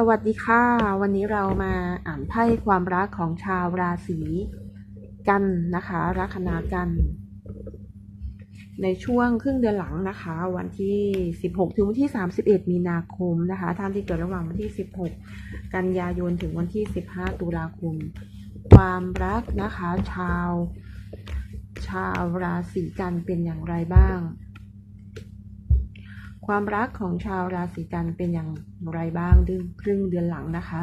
สวัสดีค่ะ วันนี้เรามาอ่านไพ่ความรักของชาวราศีกันนะคะลัคนากัน ในช่วงครึ่งเดือนหลังนะคะ วันที่ 16 ถึงวันที่ 31 มีนาคมนะคะ ท่านที่เกิดระหว่างวันที่ 16 กันยายนถึงวันที่ 15 ตุลาคม ความรักนะคะ ชาว ชาวราศีกันเป็นอย่างไรบ้าง ความรักของชาวราศีกันเป็นอย่างไรบ้างดึงครึ่งเดือนหลังนะคะ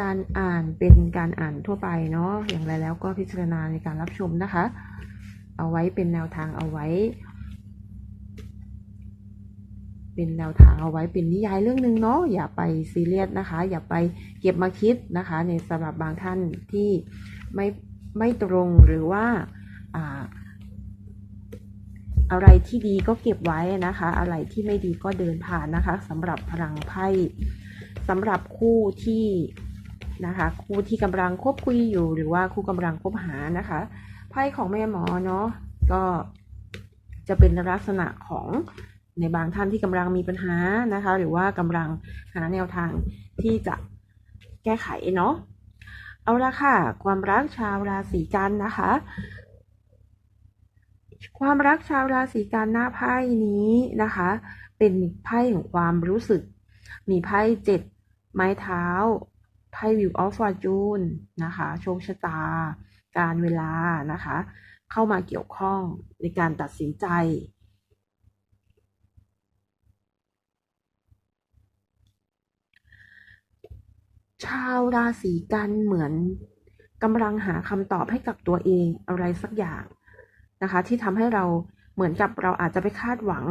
การอ่านเป็นการอ่านทั่วไปเนาะอย่างไรแล้วก็พิจารณาในการรับชมนะคะ เอาไว้เป็นแนวทางเอาไว้ เป็นแนวทางเอาไว้เป็นนิยายเรื่องหนึ่งเนาะอย่าไปซีเรียสนะคะ อย่าไปเก็บมาคิดนะคะ ในสำหรับบางท่านที่ไม่ไม่ตรงหรือว่าอ่า อะไรที่ดีก็เก็บไว้นะคะ อะไรที่ไม่ดีก็เดินผ่านนะคะสำหรับพลังไพ่สำหรับคู่ที่นะคะ คู่ที่กำลังคบคุยอยู่หรือว่าคู่กำลังคบหานะคะไพ่ของแม่หมอเนาะก็จะเป็นลักษณะของในบางท่านที่กำลังมีปัญหานะคะ หรือว่ากำลังหาแนวทางที่จะแก้ไขเนาะเอาละค่ะ ความรักชาวราศีกันนะคะ ความรักชาวราศีกันหน้าไพ่นี้นะคะ เป็นไพ่ของความรู้สึก มีไพ่เจ็ดไม้เท้าไพ่วิวออฟฟอร์จูนนะคะโชคชะตา การเวลานะคะ เข้ามาเกี่ยวข้องในการตัดสินใจชาวราศีกันเหมือนกำลังหาคำตอบให้กับตัวเองอะไรสักอย่าง นะคะ ที่ทำให้เราเหมือนกับเราอาจจะไปคาดหวัง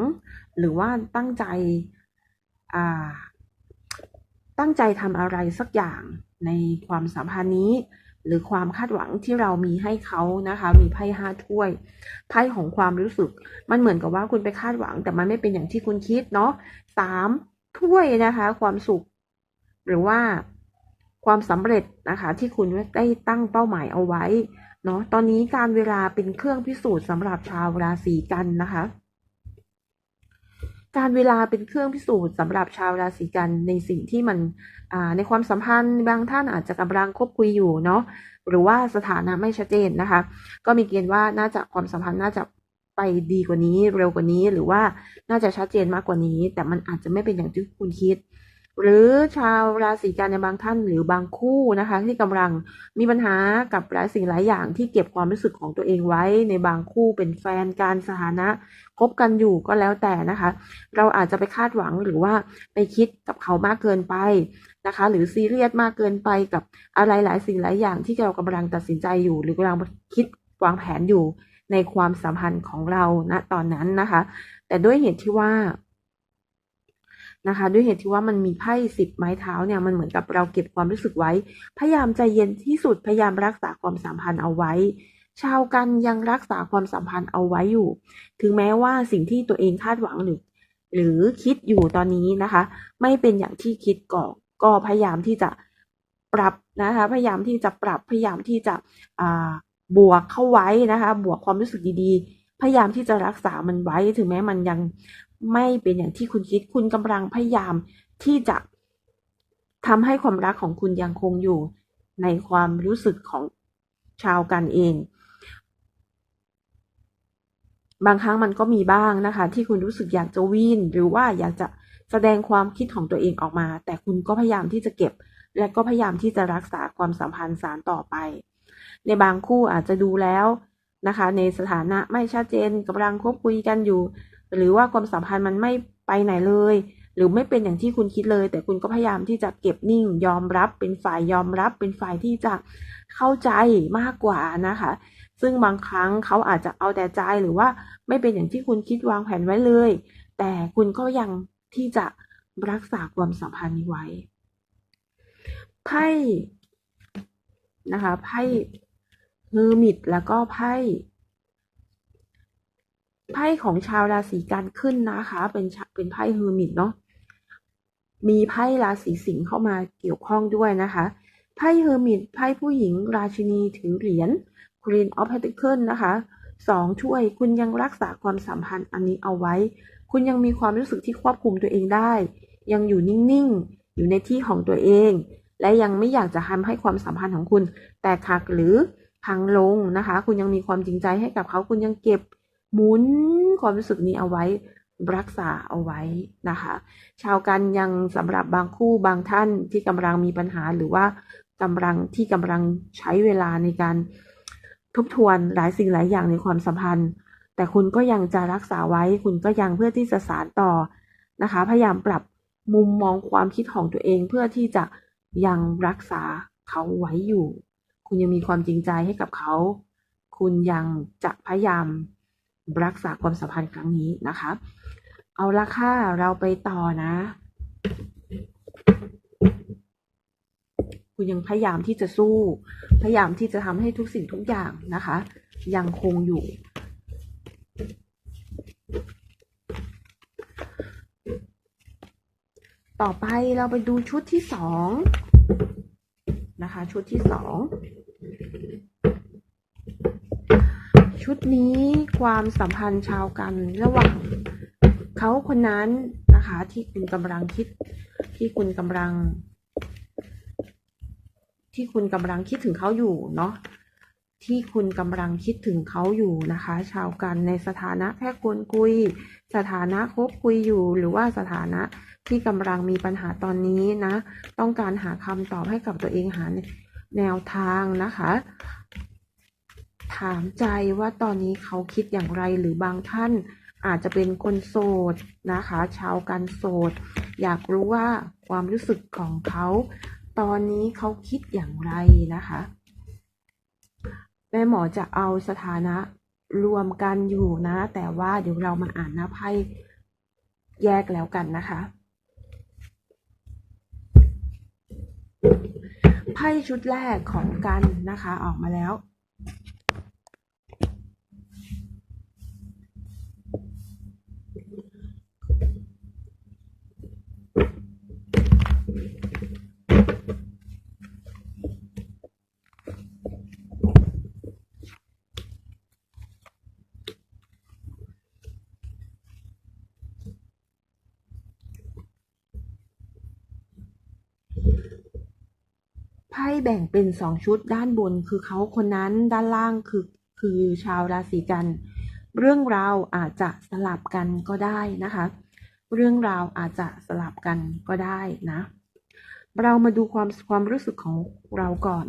หรือว่าตั้งใจตั้งใจทำอะไรสักอย่างในความสัมพันธ์นี้ หรือความคาดหวังที่เรามีให้เขานะคะ มีไพ่ห้าถ้วยไพ่ของความรู้สึก มันเหมือนกับว่าคุณไปคาดหวัง แต่มันไม่เป็นอย่างที่คุณคิดเนาะสามถ้วยนะคะ ความสุข หรือว่าความสำเร็จนะคะ ที่คุณได้ตั้งเป้าหมายเอาไว้ เนาะตอนนี้การเวลาเป็นเครื่องพิสูจน์สำหรับชาวราศีกันนะคะ การเวลาเป็นเครื่องพิสูจน์สำหรับชาวราศีกันในสิ่งที่มันในความสัมพันธ์บางท่านอาจจะกำลังคบคุยอยู่เนาะหรือว่าสถานะไม่ชัดเจนนะคะ ก็มีเกณฑ์ว่าน่าจะความสัมพันธ์น่าจะไปดีกว่านี้เร็วกว่านี้หรือว่าน่าจะชัดเจนมากกว่านี้ แต่มันอาจจะไม่เป็นอย่างที่คุณคิด หรือชาวราศีกันในบางท่านหรือบางคู่นะคะ ที่กำลังมีปัญหากับหลายสิ่งหลายอย่างที่เก็บความรู้สึกของตัวเองไว้ในบางคู่เป็นแฟนการสถานะคบกันอยู่ก็แล้วแต่นะคะ เราอาจจะไปคาดหวังหรือว่าไปคิดกับเขามากเกินไปนะคะ หรือซีเรียสมากเกินไปกับอะไรหลายสิ่งหลายอย่างที่เรากำลังตัดสินใจอยู่ หรือกำลังคิดวางแผนอยู่ในความสัมพันธ์ของเราณนะตอนนั้นนะคะ แต่ด้วยเหตุที่ว่า นะคะ ด้วยเหตุที่ว่ามันมีไพ่สิบไม้เท้าเนี่ยมันเหมือนกับเราเก็บความรู้สึกไว้ พยายามใจเย็นที่สุดพยายามรักษาความสัมพันธ์เอาไว้ ชาวกันยังรักษาความสัมพันธ์เอาไว้อยู่ ถึงแม้ว่าสิ่งที่ตัวเองคาดหวังหรือหรือคิดอยู่ตอนนี้นะคะ ไม่เป็นอย่างที่คิดก่อนก็พยายามที่จะปรับนะคะ พยายามที่จะปรับพยายามที่จะบวกเข้าไว้นะคะ บวกความรู้สึกดีๆ พยายามที่จะรักษามันไว้ ถึงแม้มันยัง ไม่เป็นอย่างที่คุณคิด คุณกำลังพยายามที่จะทำให้ความรักของคุณยังคงอยู่ในความรู้สึกของชาวกันเอง บางครั้งมันก็มีบ้างนะคะ ที่คุณรู้สึกอยากจะวินหรือว่าอยากจะแสดงความคิดของตัวเองออกมา แต่คุณก็พยายามที่จะเก็บ และก็พยายามที่จะรักษาความสัมพันธ์สารต่อไป ในบางคู่อาจจะดูแล้วนะคะ ในสถานะไม่ชัดเจนกำลังคบคุยกันอยู่ หรือว่าความสัมพันธ์มันไม่ไปไหนเลย หรือไม่เป็นอย่างที่คุณคิดเลย แต่คุณก็พยายามที่จะเก็บนิ่ง ยอมรับ เป็นฝ่ายยอมรับ เป็นฝ่ายที่จะเข้าใจมากกว่านะคะ ซึ่งบางครั้งเขาอาจจะเอาแต่ใจหรือว่าไม่เป็นอย่างที่คุณคิดวางแผนไว้เลย แต่คุณก็ยังที่จะรักษาความสัมพันธ์นี้ไว้ไพ่นะคะไพ่เฮอร์มิตแล้วก็ไพ่ ไพ่ของชาวราศีกันขึ้นนะคะ เป็นเป็นไพ่เฮอร์มิตเนาะมีไพ่ราศีสิงห์เข้ามาเกี่ยวข้องด้วยนะคะไพ่เฮอร์มิตไพ่ผู้หญิง ราชินีถือเหรียญ Queen of Pentacles นะคะสองช่วยคุณยังรักษาความสัมพันธ์อันนี้เอาไว้ คุณยังมีความรู้สึกที่ควบคุมตัวเองได้ ยังอยู่นิ่งๆ อยู่ในที่ของตัวเอง และยังไม่อยากจะทำให้ความสัมพันธ์ของคุณ แตกหักหรือพังลงนะคะ คุณยังมีความจริงใจให้กับเขา คุณยังเก็บ หมุนความรู้สึกนี้เอาไว้รักษาเอาไว้นะคะ ชาวกันยังสำหรับบางคู่บางท่านที่กำลังมีปัญหาหรือว่ากำลังที่กำลังใช้เวลาในการทบทวนหลายสิ่งหลายอย่างในความสัมพันธ์ แต่คุณก็ยังจะรักษาไว้ คุณก็ยังเพื่อที่จะสานต่อนะคะ พยายามปรับมุมมองความคิดของตัวเองเพื่อที่จะยังรักษาเขาไว้อยู่ คุณยังมีความจริงใจให้กับเขา คุณยังจะพยายาม รักษาความสัมพันธ์ครั้งนี้นะคะ เอาละค่ะ เราไปต่อนะ คุณยังพยายามที่จะสู้ พยายามที่จะทำให้ทุกสิ่งทุกอย่างนะคะ ยังคงอยู่ต่อไปเราไปดูชุดที่สองนะคะ ชุดที่สอง ชุดนี้ความสัมพันธ์ชาวกันระหว่างเขาคนนั้นนะคะที่คุณกำลังคิด ที่คุณกำลัง ที่คุณกำลังคิดถึงเขาอยู่เนาะที่คุณกำลังคิดถึงเขาอยู่นะคะ ชาวกันในสถานะแค่ควรคุย สถานะคบคุยอยู่ หรือว่าสถานะที่กำลังมีปัญหาตอนนี้นะ ต้องการหาคำตอบให้กับตัวเองหาแนวทางนะคะ ถามใจว่าตอนนี้เขาคิดอย่างไรหรือบางท่านอาจจะเป็นคนโสดนะคะ ชาวกันโสด อยากรู้ว่าความรู้สึกของเขา ตอนนี้เขาคิดอย่างไรนะคะ แม่หมอจะเอาสถานะรวมกันอยู่นะ แต่ว่าเดี๋ยวเรามาอ่านหน้าไพ่แยกแล้วกันนะคะไพ่ชุดแรกของกันนะคะออกมาแล้ว ไพ่แบ่งเป็นสองชุดด้านบนคือเขาคนนั้นด้านล่างคือคือชาวราศีกัน เรื่องราวอาจจะสลับกันก็ได้นะคะ เรื่องราวอาจจะสลับกันก็ได้นะ เรามาดูความความรู้สึกของเราก่อน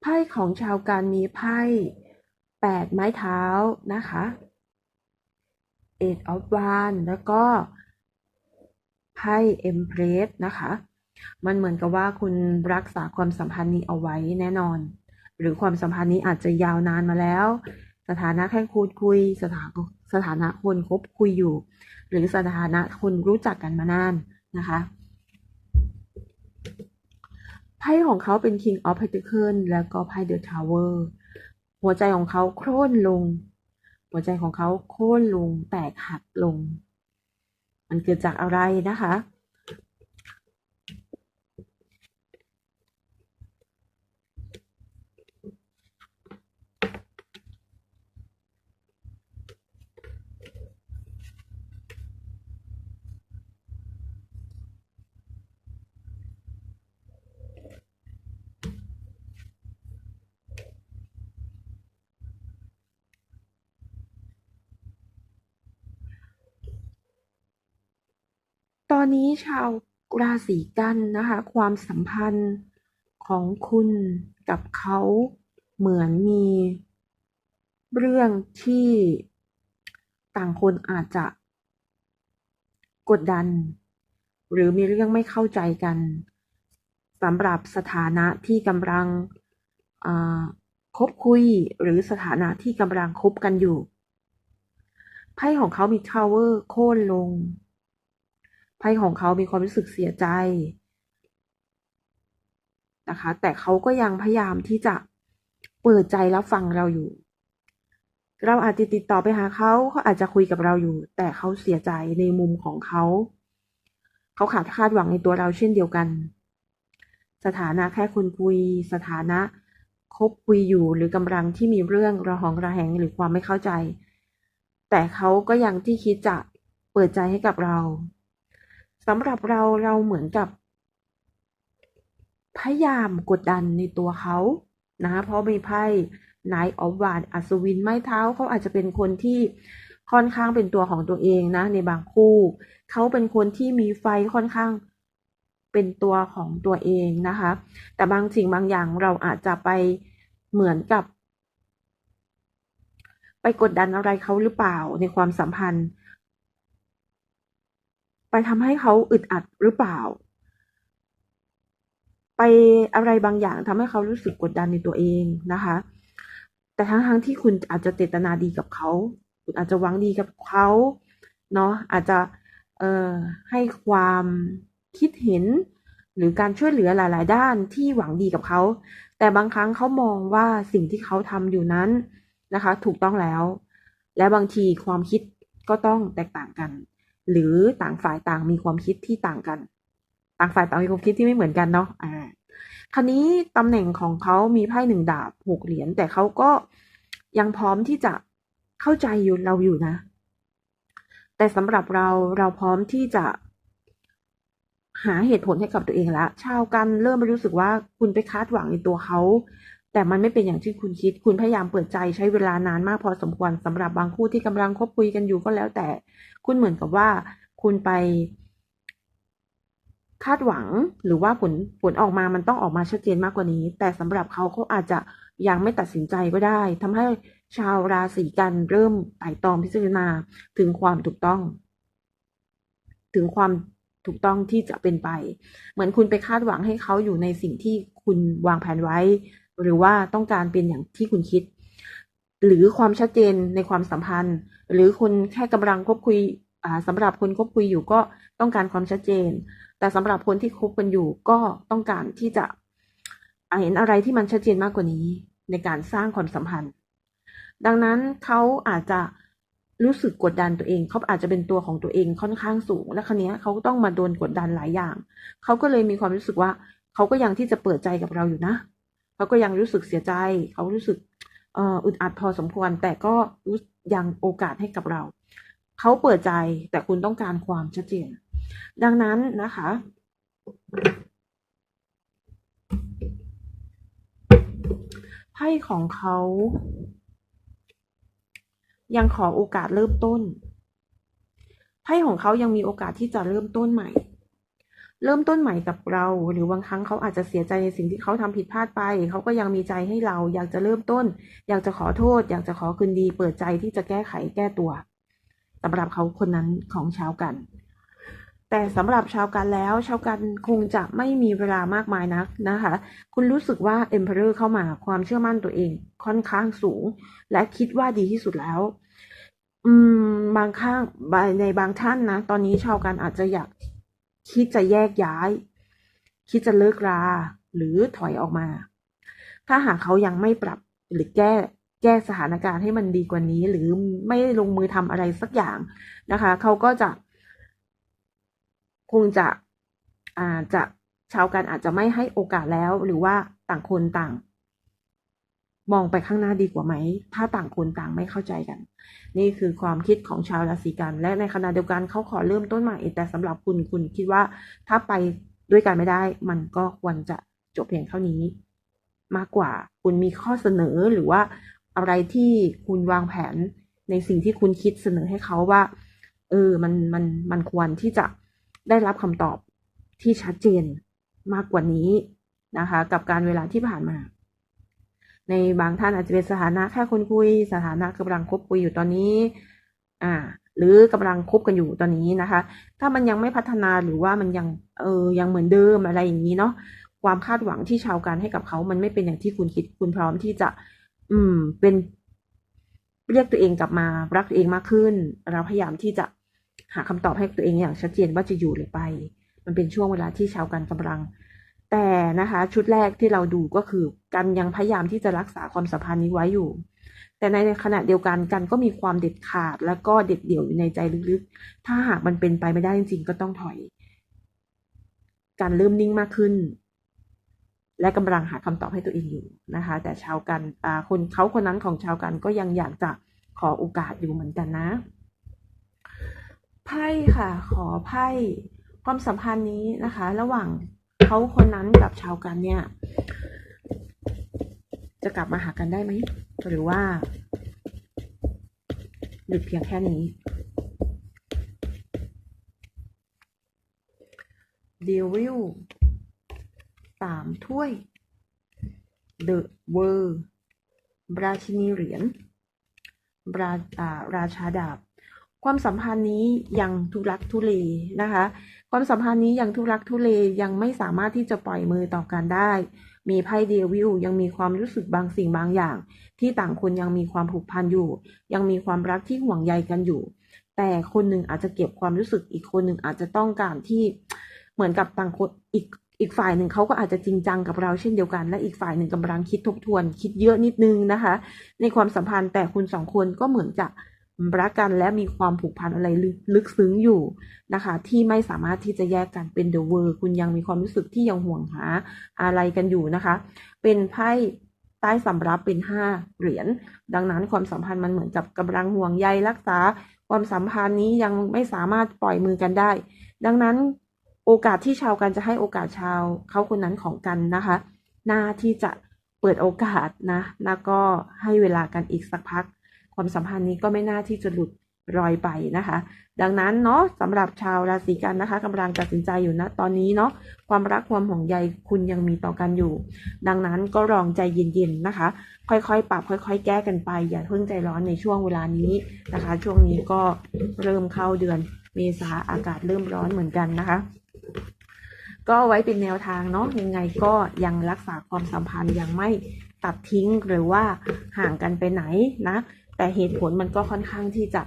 ไพ่ของชาวการมีไพ่แปดไม้เท้านะคะ Eight of Wands แล้วก็ไพ่ Empress นะคะ มันเหมือนกับว่าคุณรักษาความสัมพันธ์นี้เอาไว้แน่นอน หรือความสัมพันธ์นี้อาจจะยาวนานมาแล้ว สถานะแค่คุยคุยสถาสถานะคนคบคุยอยู่ หรือสถานะคนรู้จักกันมานานนะคะไพ่ของเขาเป็น King of Pentacles แล้วก็ไพ่ The Tower หัวใจของเขาโค่นลง หัวใจของเขาโค่นลงแตกหักลง มันเกิดจากอะไรนะคะ อนนี้ชาวราศีกันนะคะ ความสัมพันธ์ของคุณกับเขาเหมือนมีเรื่องที่ต่างคนอาจจะกดดัน หรือมีเรื่องไม่เข้าใจกันสำหรับสถานะที่กำลังคบคุยหรือสถานะที่กำลังคบกันอยู่ ไพ่ของเขามีทาวเวอร์โค่นลง ไพ่ของเขามีความรู้สึกเสียใจนะคะ แต่เขาก็ยังพยายามที่จะเปิดใจรับฟังเราอยู่ เราอาจจะติดต่อไปหาเขาเขาอาจจะคุยกับเราอยู่ แต่เขาเสียใจในมุมของเขา เขาขาดคาดหวังในตัวเราเช่นเดียวกัน สถานะแค่คนคุย สถานะคบคุยอยู่หรือกำลังที่มีเรื่องระหองระแหงหรือความไม่เข้าใจ แต่เขาก็ยังที่คิดจะเปิดใจให้กับเรา สำหรับเราเราเหมือนกับ พยายามกดดันในตัวเขานะเพราะมีไพ่ Knight of Wands อัศวินไม้เท้าเขาอาจจะเป็นคนที่ค่อนข้างเป็นตัวของตัวเองนะ ในบางคู่เขาเป็นคนที่มีไฟค่อนข้างเป็นตัวของตัวเองนะคะ แต่บางสิ่งบางอย่างเราอาจจะไปเหมือนกับ ไปกดดันอะไรเขาหรือเปล่าในความสัมพันธ์ ไปทำให้เขาอึดอัดหรือเปล่า ไปอะไรบางอย่างทำให้เขารู้สึกกดดันในตัวเองนะคะ แต่ทั้งทั้งที่คุณอาจจะเจตนาดีกับเขา คุณอาจจะหวังดีกับเขาเนาะอาจจะเอ่อให้ความคิดเห็นหรือการช่วยเหลือหลาย ๆ ด้านที่หวังดีกับเขา แต่บางครั้งเขามองว่าสิ่งที่เขาทำอยู่นั้นนะคะ ถูกต้องแล้ว และบางทีความคิดก็ต้องแตกต่างกัน หรือต่างฝ่ายต่างมีความคิดที่ต่างกัน ต่างฝ่ายต่างมีความคิดที่ไม่เหมือนกันเนาะอ่าคราวนี้ตำแหน่งของเขามีไพ่หนึ่งดาบหกเหรียญแต่เขาก็ยังพร้อมที่จะเข้าใจอยู่เราอยู่นะ แต่สำหรับเราเราพร้อมที่จะหาเหตุผลให้กับตัวเองละชาวกันเริ่มไปรู้สึกว่าคุณไปคาดหวังในตัวเขา แต่มันไม่เป็นอย่างที่คุณคิด คุณพยายามเปิดใจใช้เวลานานมากพอสมควรสำหรับบางคู่ที่กำลังคบคุยกันอยู่ก็แล้วแต่ คุณเหมือนกับว่า คุณไป คาดหวังหรือว่าผลผลออกมามันต้องออกมาชัดเจนมากกว่านี้ แต่สำหรับเขาเขาอาจจะยังไม่ตัดสินใจก็ได้ทำให้ชาวราศีกันเริ่มไต่ตองพิจารณาถึงความถูกต้อง ถึงความถูกต้องที่จะเป็นไป เหมือนคุณไปคาดหวังให้เขาอยู่ในสิ่งที่คุณวางแผนไว้ หรือว่าต้องการเป็นอย่างที่คุณคิด หรือความชัดเจนในความสัมพันธ์ หรือคุณแค่กำลังคบคุยอ่าสำหรับคนคบคุยอยู่ก็ต้องการความชัดเจน แต่สำหรับคนที่คบกันอยู่ก็ต้องการที่จะเห็นอะไรที่มันชัดเจนมากกว่านี้ ในการสร้างความสัมพันธ์ ดังนั้นเขาอาจจะรู้สึกกดดันตัวเอง เขาอาจจะเป็นตัวของตัวเองค่อนข้างสูง และครั้นี้เขาก็ต้องมาโดนกดดันหลายอย่าง เขาก็เลยมีความรู้สึกว่า เขาก็ยังที่จะเปิดใจกับเราอยู่นะ เขาก็ยังรู้สึกเสียใจ เขารู้สึกอึดอัดพอสมควร แต่ก็รู้ยังโอกาสให้กับเรา เขาเปิดใจแต่คุณต้องการความชัดเจน ดังนั้นนะคะ ไพ่ของเขา ยังขอโอกาสเริ่มต้น ไพ่ของเขายังมีโอกาสที่จะเริ่มต้นใหม่ เริ่มต้นใหม่กับเรา หรือบางครั้งเขาอาจจะเสียใจในสิ่งที่เขาทำผิดพลาดไป เขาก็ยังมีใจให้เรา อยากจะเริ่มต้น อยากจะขอโทษ อยากจะขอคืนดี เปิดใจที่จะแก้ไขแก้ตัวสำหรับเขาคนนั้นของชาวกัน แต่สำหรับชาวกันแล้วชาวกันคงจะไม่มีเวลามากมายนักนะคะ คุณรู้สึกว่า Emperor เข้ามาความเชื่อมั่นตัวเองค่อนข้างสูง และคิดว่าดีที่สุดแล้ว อืม บางข้งในบางท่านนะ ตอนนี้ชาวกันอาจจะอยาก คิดจะแยกย้าย คิดจะเลิกรา หรือถอยออกมา ถ้าหากเขายังไม่ปรับหรือแก้แก้สถานการณ์ให้มันดีกว่านี้ หรือไม่ลงมือทำอะไรสักอย่างนะคะ เขาก็จะ คงจะอาจจะชาวกันอาจจะไม่ให้โอกาสแล้ว หรือว่าต่างคนต่าง มองไปข้างหน้าดีกว่าไหม ถ้าต่างคนต่างไม่เข้าใจกัน นี่คือความคิดของชาวราศีกัน และในขณะเดียวกันเขาขอเริ่มต้นใหม่ แต่สำหรับคุณคุณคิดว่าถ้าไปด้วยกันไม่ได้ มันก็ควรจะจบเพียงเท่านี้ มากกว่าคุณมีข้อเสนอหรือว่าอะไรที่คุณวางแผนในสิ่งที่คุณคิดเสนอให้เขาว่า เออ มัน มัน มันควรที่จะได้รับคำตอบที่ชัดเจนมากกว่านี้นะคะ กับการเวลาที่ผ่านมา ในบางท่านอาจจะเป็นสถานะแค่คนคุยสถานะกำลังคบคุยอยู่ตอนนี้ อ่า หรือกำลังคบกันอยู่ตอนนี้นะคะ ถ้ามันยังไม่พัฒนาหรือว่ามันยังเออยังเหมือนเดิมอะไรอย่างนี้เนาะความคาดหวังที่ชาวการให้กับเขา มันไม่เป็นอย่างที่คุณคิดคุณพร้อมที่จะ อืม เป็นเรียกตัวเองกลับมารักตัวเองมากขึ้น เราพยายามที่จะหาคำตอบให้ตัวเองอย่างชัดเจนว่าจะอยู่หรือไป มันเป็นช่วงเวลาที่ชาวกันกำลัง แต่นะคะ ชุดแรกที่เราดูก็คือกันยังพยายามที่จะรักษาความสัมพันธ์นี้ไว้อยู่ แต่ในขณะเดียวกันกันก็มีความเด็ดขาด แล้วก็เด็ดเดี่ยวอยู่ในใจลึกๆ ถ้าหากมันเป็นไปไม่ได้จริงๆ ก็ต้องถอย การเริ่มนิ่งมากขึ้น และกำลังหาคำตอบให้ตัวเองอยู่นะคะ แต่ชาวกันคนเขาคนนั้นของชาวกันก็ยังอยากจะขอโอกาสอยู่เหมือนกันนะไพ่ค่ะ ขอไพ่ความสัมพันธ์นี้นะคะ ระหว่าง เขาคนนั้นกับชาวกันเนี่ย จะกลับมาหากันได้ไหม หรือว่าหยุดเพียงแค่นี้เดวิลสามถ้วยเดอะเวอร์ราชินีเหรียญราอ่าราชาดาบ ความสัมพันธ์นี้ยังทุรักทุเลนะคะ ความสัมพันธ์นี้ยังทุรักทุเลยังไม่สามารถที่จะปล่อยมือต่อกันได้ มีไพ่เดวิลยังมีความรู้สึกบางสิ่งบางอย่าง ที่ต่างคนยังมีความผูกพันอยู่ ยังมีความรักที่ห่วงใยกันอยู่ แต่คนหนึ่งอาจจะเก็บความรู้สึกอีกคนหนึ่งอาจจะต้องการที่เหมือนกับต่างคนอีกอีกฝ่ายหนึ่งเขาก็อาจจะจริงจังกับเราเช่นเดียวกัน และอีกฝ่ายหนึ่งกำลังคิดทบทวน คิดเยอะนิดนึงนะคะ ในความสัมพันธ์แต่คุณสองคนก็เหมือนจะ รักกันและมีความผูกพันอะไรลึกซึ้งอยู่นะคะ ที่ไม่สามารถที่จะแยกกันเป็นเดอะเวอร์คุณยังมีความรู้สึกที่ยังห่วงหาอะไรกันอยู่นะคะ เป็นไพ่ใต้สำรับเป็นห้าเหรียญดังนั้นความสัมพันธ์มันเหมือนกับกำลังห่วงใยรักษา ความสัมพันธ์นี้ยังไม่สามารถปล่อยมือกันได้ ดังนั้นโอกาสที่ชาวกันจะให้โอกาสชาวเขาคนนั้นของกันนะคะ หน้าที่จะเปิดโอกาสนะ แล้วก็ให้เวลากันอีกสักพัก ความสัมพันธ์นี้ก็ไม่น่าที่จะหลุดรอยไปนะคะ ดังนั้นเนาะสำหรับชาวราศีกันนะคะกำลังตัดสินใจอยู่นะตอนนี้เนาะความรักความห่วงใยคุณยังมีต่อกันอยู่ ดังนั้นก็ลองใจเย็นๆนะคะ ค่อยๆ ปรับค่อย ๆ แก้กันไป อย่าเพิ่งใจร้อนในช่วงเวลานี้นะคะ ช่วงนี้ก็เริ่มเข้าเดือน เมษาอากาศเริ่มร้อนเหมือนกันนะคะ ก็ไว้เป็นแนวทางเนาะยังไงก็ยังรักษาความสัมพันธ์ยังไม่ตัดทิ้งหรือว่าห่างกันไปไหนนะ แต่เหตุผลมันก็ค่อนข้างที่จะ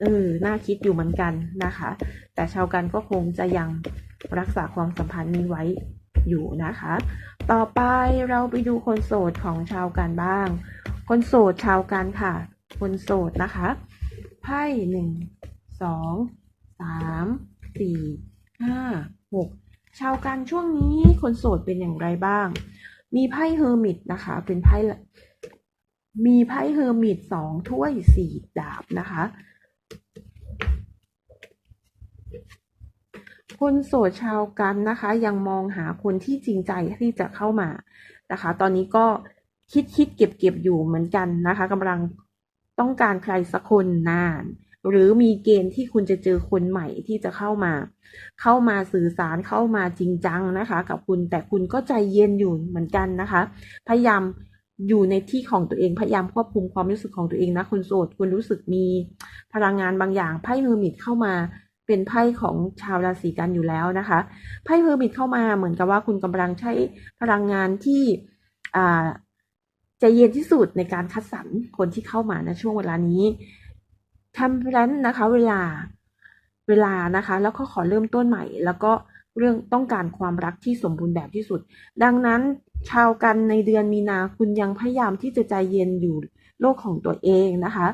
เออน่าคิดอยู่เหมือนกันนะคะ แต่ชาวกันก็คงจะยังรักษาความสัมพันธ์นี้ไว้อยู่นะคะ ต่อไปเราไปดูคนโสดของชาวกันบ้าง คนโสดชาวกันค่ะ คนโสดนะคะไพ่หนึ่งสองสามสี่ห้าหกชาวกันช่วงนี้คนโสดเป็นอย่างไรบ้าง มีไพ่เฮอร์มิตนะคะ เป็นไพ่ มีไพ่เฮอร์มิตสองถ้วยสี่ดาบนะคะ คนโสดชาวกันนะคะ ยังมองหาคนที่จริงใจที่จะเข้ามานะคะ ตอนนี้ก็คิดคิดเก็บเก็บอยู่เหมือนกันนะคะกำลังต้องการใครสักคนนาน หรือมีเกณฑ์ที่คุณจะเจอคนใหม่ที่จะเข้ามา เข้ามาสื่อสารเข้ามาจริงจังนะคะ กับคุณแต่คุณก็ใจเย็นอยู่เหมือนกันนะคะ พยายาม อยู่ในที่ของตัวเองพยายามควบคุมความรู้สึกของตัวเองนะคนโสดคุณรู้สึกมีพลังงานบางอย่างไพ่เฮอร์มิตเข้ามาเป็นไพ่ของชาวราศีกันอยู่แล้วนะคะไพ่เฮอร์มิตเข้ามาเหมือนกับว่าคุณกำลังใช้พลังงานที่อ่าใจเย็นที่สุดในการคัดสรรคนที่เข้ามาในช่วงเวลานี้ทำแพลนนะคะ เวลาเวลานะคะ แล้วก็ขอเริ่มต้นใหม่ แล้วก็เรื่องต้องการความรักที่สมบูรณ์แบบที่สุด ดังนั้น ชาวกันในเดือนมีนาคุณยังพยายามที่จะใจเย็นอยู่โลกของตัวเองนะคะ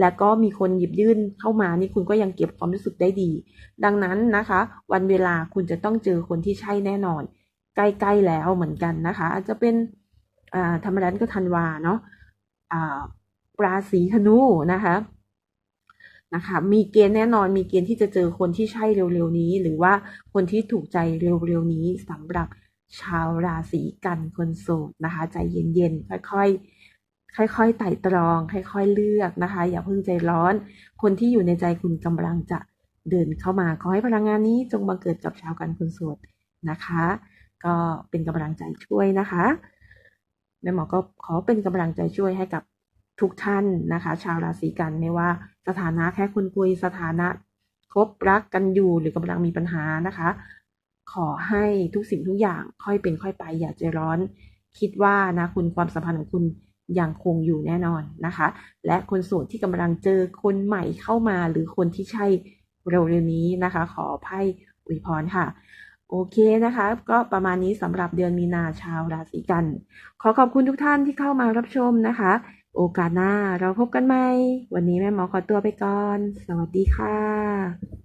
และก็มีคนหยิบยื่นเข้ามานี่คุณก็ยังเก็บความรู้สึกได้ดี ดังนั้นนะคะ วันเวลาคุณจะต้องเจอคนที่ใช่แน่นอน ใกล้ๆแล้วเหมือนกันนะคะ อาจจะเป็นธรรมดาก็ธันวาเนาะอ่าราศีธนูนะคะนะคะมีเกณฑ์แน่นอนมีเกณฑ์ที่จะเจอคนที่ใช่เร็วๆนี้ หรือว่าคนที่ถูกใจเร็วๆนี้สำหรับ ชาวราศีกันคนโสดนะคะ ใจเย็นๆค่อยๆค่อยๆไต่ตรอง ค่อยๆเลือกนะคะ อย่าเพิ่งใจร้อน คนที่อยู่ในใจคุณกำลังจะเดินเข้ามา ขอให้พลังงานนี้จงบังเกิดกับชาวกันคนโสดนะคะ ก็เป็นกำลังใจช่วยนะคะแม่หมอก็ขอเป็นกำลังใจช่วยให้กับทุกท่านนะคะ ชาวราศีกันไม่ว่าสถานะแค่คุณคุยสถานะคบรักกันอยู่หรือกำลังมีปัญหานะคะ ขอให้ทุกสิ่งทุกอย่างค่อยเป็นค่อยไป อย่าใจร้อน คิดว่านะคุณความสัมพันธ์ของคุณยังคงอยู่แน่นอนนะคะ และคนโสดที่กำลังเจอคนใหม่เข้ามาหรือคนที่ใช่เร็วๆนี้นะคะ ขอไพ่อวยพรค่ะ โอเคนะคะ ก็ประมาณนี้สำหรับเดือนมีนาชาวราศีกัน ขอขอบคุณทุกท่านที่เข้ามารับชมนะคะ โอกาสหน้าเราพบกันใหม่ วันนี้แม่หมอขอตัวไปก่อน สวัสดีค่ะ